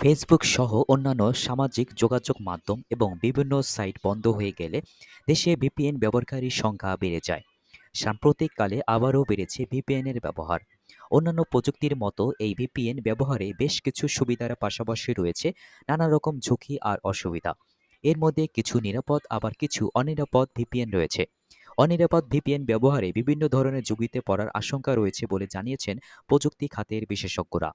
Facebook সহ অন্যান্য সামাজিক যোগাযোগ মাধ্যম এবং বিভিন্ন সাইট বন্ধ হয়ে গেলে দেশে ভিপিএন ব্যবহারকারীর সংখ্যা বেড়ে যায়। সাম্প্রতিককালে আবারও বেড়েছে ভিপিএনের ব্যবহার। অন্যান্য প্রযুক্তির মতো এই ভিপিএন ব্যবহারে বেশ কিছু সুবিধার পাশাপাশি রয়েছে নানা রকম ঝুঁকি আর অসুবিধা। এর মধ্যে কিছু নিরাপদ, আবার কিছু অনিরাপদ ভিপিএন রয়েছে। অনিরাপদ ভিপিএন ব্যবহারে বিভিন্ন ধরনের ঝুঁকিতে পড়ার আশঙ্কা রয়েছে বলে জানিয়েছেন প্রযুক্তি খাতের বিশেষজ্ঞরা।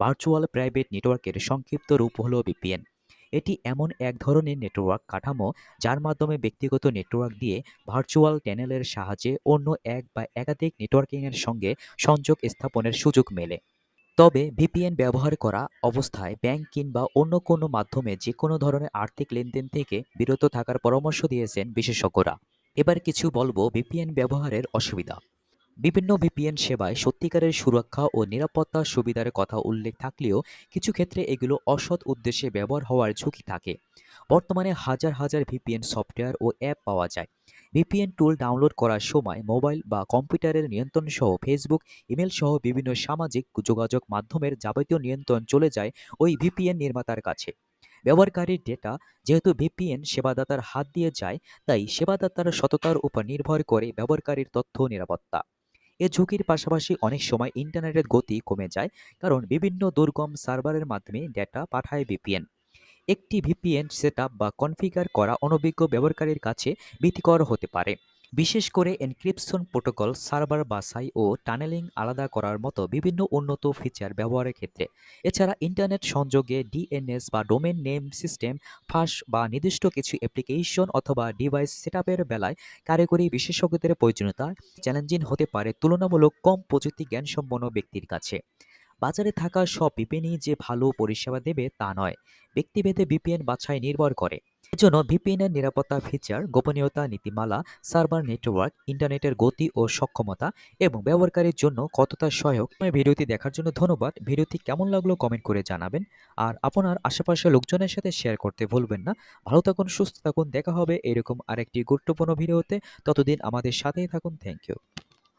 ভার্চুয়াল প্রাইভেট নেটওয়ার্কের সংক্ষিপ্ত রূপ হল ভিপিএন এটি এমন এক ধরনের নেটওয়ার্ক কাঠামো যার মাধ্যমে ব্যক্তিগত নেটওয়ার্ক দিয়ে ভার্চুয়াল চ্যানেলের সাহায্যে অন্য এক বা একাধিক নেটওয়ার্কিংয়ের সঙ্গে সংযোগ স্থাপনের সুযোগ মেলে। তবে ভিপিএন ব্যবহার করা অবস্থায় ব্যাংক কিংবা অন্য কোনো মাধ্যমে যে কোনো ধরনের আর্থিক লেনদেন থেকে বিরত থাকার পরামর্শ দিয়েছেন বিশেষজ্ঞরা। এবার কিছু বলব ভিপিএন ব্যবহারের অসুবিধা। বিভিন্ন ভিপিএন সেবায় সত্যিকারের সুরক্ষা ও নিরাপত্তা সুবিধার কথা উল্লেখ থাকলেও কিছু ক্ষেত্রে এগুলো অসৎ উদ্দেশ্যে ব্যবহার হওয়ার ঝুঁকি থাকে। বর্তমানে হাজার হাজার ভিপিএন সফটওয়্যার ও অ্যাপ পাওয়া যায়। ভিপিএন টুল ডাউনলোড করার সময় মোবাইল বা কম্পিউটারের নিয়ন্ত্রণ সহ ফেসবুক ইমেল সহ বিভিন্ন সামাজিক যোগাযোগ মাধ্যমের যাবতীয় নিয়ন্ত্রণ চলে যায় ওই ভিপিএন নির্মাতার কাছে। ব্যবহারকারীর ডেটা যেহেতু ভিপিএন সেবাদাতার হাত দিয়ে যায়, তাই সেবাদাতার সততার উপর নির্ভর করে ব্যবহারকারীর তথ্য নিরাপত্তা। এ ঝুঁকির পাশাপাশি অনেক সময় ইন্টারনেটের গতি কমে যায় কারণ বিভিন্ন দুর্গম সার্ভারের মাধ্যমে ডেটা পাঠায় ভিপিএন একটি ভিপিএন সেট বা কনফিগার করা অনভিজ্ঞ ব্যবহারকারীর কাছে ভীতিকর হতে পারে। বিশেষ করে এনক্রিপশন প্রোটোকল, সার্ভার বাছাই ও টানেলিং আলাদা করার মতো বিভিন্ন উন্নত ফিচার ব্যবহারের ক্ষেত্রে। এছাড়া ইন্টারনেট সংযোগে ডিএনএস বা ডোমেন নেম সিস্টেম, ফাঁস বা নির্দিষ্ট কিছু অ্যাপ্লিকেশন অথবা ডিভাইস সেটআপের বেলায় কারিগরি বিশেষজ্ঞদের প্রয়োজনীয়তা চ্যালেঞ্জিং হতে পারে তুলনামূলক কম প্রযুক্তি জ্ঞানসম্পন্ন ব্যক্তির কাছে। বাজারে থাকা সব ভিপিএনই যে ভালো পরিষেবা দেবে তা নয়, ব্যক্তিভেদে বিপিএন বাছাই নির্ভর করে। এজন্য ভিপিএনের নিরাপত্তা ফিচার গোপনীয়তা নীতিমালা সার্ভার নেটওয়ার্ক ইন্টারনেটের গতি ও সক্ষমতা এবং ব্যবহারকারীর জন্য কতটা সহায়ক ভিডিওটি দেখার জন্য ধন্যবাদ। ভিডিওটি কেমন লাগল কমেন্ট করে জানাবেন। আর আপনার আশেপাশের লোকজনের সাথে শেয়ার করতে ভুলবেন না। ভালো থাকুন, সুস্থ থাকুন। দেখা হবে এরকম আরেকটি গুরুত্বপূর্ণ ভিডিওতে। ততদিন আমাদের সাথেই থাকুন। Thank you